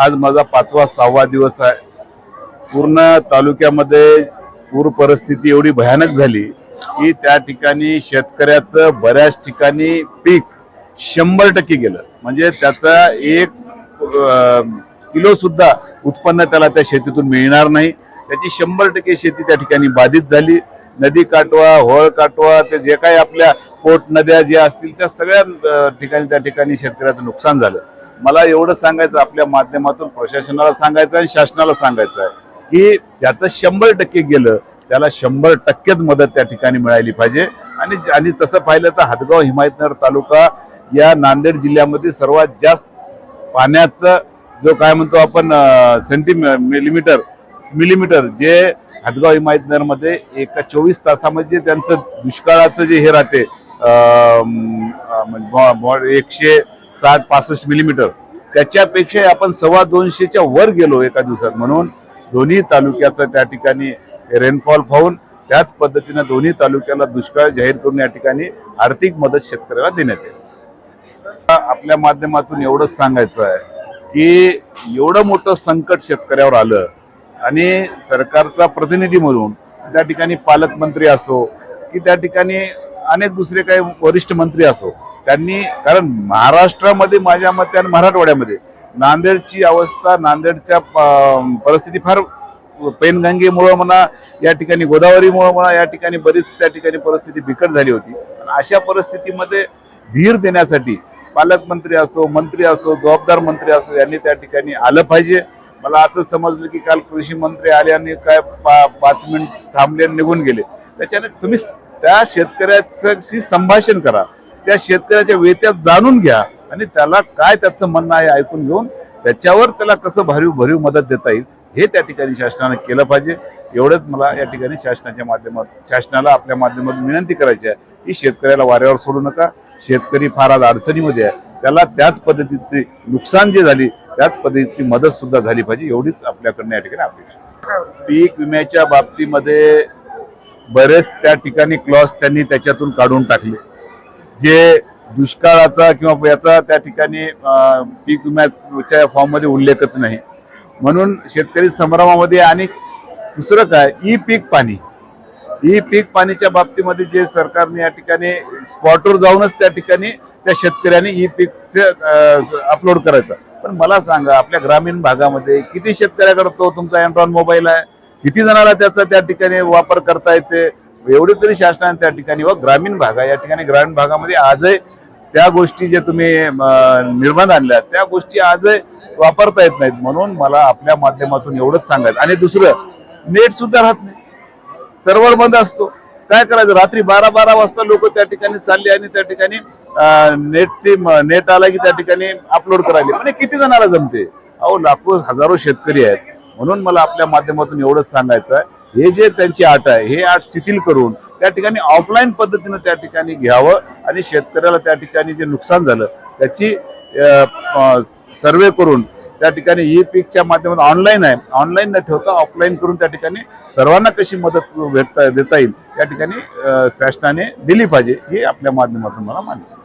आज माझा पाचवा सहावा दिवस आहे. पूर्ण तालुक्यामध्ये पूर परिस्थिती एवढी भयानक झाली की त्या ठिकाणी शेतकऱ्याचं बऱ्याच ठिकाणी पीक शंभर टक्के गेलं. म्हणजे त्याचा एक किलो सुद्धा उत्पन्न त्याला त्या शेतीतून मिळणार नाही. त्याची शंभर टक्के शेती त्या ठिकाणी बाधित झाली. नदी काटवा होळ काटवा ते जे काही आपल्या पोट नद्या ज्या असतील त्या सगळ्या ठिकाणी त्या ठिकाणी शेतकऱ्याचं नुकसान झालं. मला एवढं सांगायचं आपल्या माध्यमातून प्रशासनाला सांगायचं आणि शासनाला सांगायचं आहे की त्याचं शंभर टक्के गेलं त्याला शंभर टक्केच मदत त्या ठिकाणी मिळाली पाहिजे. आणि आणि तसं पाहिलं तर हदगाव हिमायतनगर तालुका या नांदेड जिल्ह्यामध्ये सर्वात जास्त पाण्याचं जो काय म्हणतो आपण सेंटी मिलीमीटर मिलीमीटर जे हदगाव हिमायतनगरमध्ये एका चोवीस तासामध्ये त्यांचं दुष्काळाचं जे हे राहते म्हणजे एकशे साठ पासष्ट मिलीमीटर. त्याच्यापेक्षा आपण सव्वा दोनशेच्या वर गेलो एका दिवसात. म्हणून दोन्ही तालुक्याचं त्या ठिकाणी रेनफॉल पाहून त्याच पद्धतीनं दोन्ही तालुक्याला दुष्काळ जाहीर करून या ठिकाणी आर्थिक मदत शेतकऱ्याला देण्यात येईल. आपल्या माध्यमातून एवढंच सांगायचं आहे की एवढं मोठं संकट शेतकऱ्यावर आलं आणि सरकारचा प्रतिनिधी म्हणून त्या ठिकाणी पालकमंत्री असो की त्या ठिकाणी अनेक दुसरे काही वरिष्ठ मंत्री असो त्यांनी कारण महाराष्ट्रामध्ये माझ्या मते आणि मराठवाड्यामध्ये नांदेडची अवस्था नांदेडच्या परिस्थिती फार पेनगंगेमुळं म्हणा या ठिकाणी गोदावरीमुळं म्हणा या ठिकाणी बरीच त्या ठिकाणी परिस्थिती बिकट झाली होती. अशा परिस्थितीमध्ये धीर देण्यासाठी पालकमंत्री असो मंत्री असो जबाबदार मंत्री असो यांनी त्या ठिकाणी आलं पाहिजे. मला असं समजलं की काल कृषी मंत्री आले आणि काय पा पाच मिनिट थांबले आणि निघून गेले. त्याच्याने तुम्ही त्या शेतकऱ्याशी संभाषण करा. त्या शेतकऱ्याच्या वेत्यात जाणून घ्या आणि त्याला काय त्याचं म्हणणं आहे ऐकून घेऊन त्याच्यावर त्याला कसं भरीव भरीव मदत देता येईल हे त्या ठिकाणी शासनानं केलं पाहिजे. एवढंच मला या ठिकाणी शासनाच्या माध्यमात शासनाला आपल्या माध्यमातून विनंती करायची आहे की शेतकऱ्याला वाऱ्यावर सोडू नका. शेतकरी फार आज अडचणीमध्ये आहे. त्याला त्याच पद्धतीचे नुकसान जे झाली त्याच पद्धतीची मदत सुद्धा झाली पाहिजे. एवढीच आपल्याकडनं या ठिकाणी अपेक्षा पीक विम्याच्या बाबतीमध्ये बरेच त्या ठिकाणी क्लॉज त्यांनी त्याच्यातून काढून टाकले. जे दुष्काळाचा किंवा याचा त्या ठिकाणी पीक विम्याच्या फॉर्ममध्ये उल्लेखच नाही. म्हणून शेतकरी संभ्रमामध्ये आणि दुसरं काय ई पीक पाणी. ई पीक पाणीच्या बाबतीमध्ये जे सरकारने या ठिकाणी स्पॉटवर जाऊनच त्या ठिकाणी त्या शेतकऱ्यांनी ई पीकचं अपलोड करायचं. पण मला सांगा आपल्या ग्रामीण भागामध्ये किती शेतकऱ्याकडे तो तुमचा अँड्रॉइड मोबाईल आहे? किती जणाला त्याचा त्या ठिकाणी वापर करता येते? एवढी तरी शासनाने त्या ठिकाणी व ग्रामीण भाग आहे. या ठिकाणी ग्रामीण भागामध्ये आजही त्या गोष्टी ज्या तुम्ही निर्बंध आणल्या त्या गोष्टी आजही वापरता येत नाहीत. म्हणून मला आपल्या माध्यमातून एवढंच सांगायचं. आणि दुसरं नेट सुद्धा राहत नाही. सर्व्हर बंद असतो. काय करायचं? रात्री बारा बारा वाजता लोक त्या ठिकाणी चालले आणि त्या ठिकाणी नेटची नेट आला की त्या ठिकाणी अपलोड करायला. म्हणजे किती जणाला जमते? अहो लाखो हजारो शेतकरी आहेत. म्हणून मला आपल्या माध्यमातून एवढंच सांगायचं आहे. हे जे त्यांची आट आहे हे आट शिथिल करून त्या ठिकाणी ऑफलाईन पद्धतीनं त्या ठिकाणी घ्यावं आणि शेतकऱ्याला त्या ठिकाणी जे नुकसान झालं त्याची सर्वे करून त्या ठिकाणी ई पीकच्या माध्यमातून ऑनलाईन आहे. ऑनलाईन न ठेवता ऑफलाईन करून त्या ठिकाणी सर्वांना कशी मदत भेटता देता येईल त्या ठिकाणी शासनाने दिली पाहिजे हे आपल्या माध्यमातून मला मान्य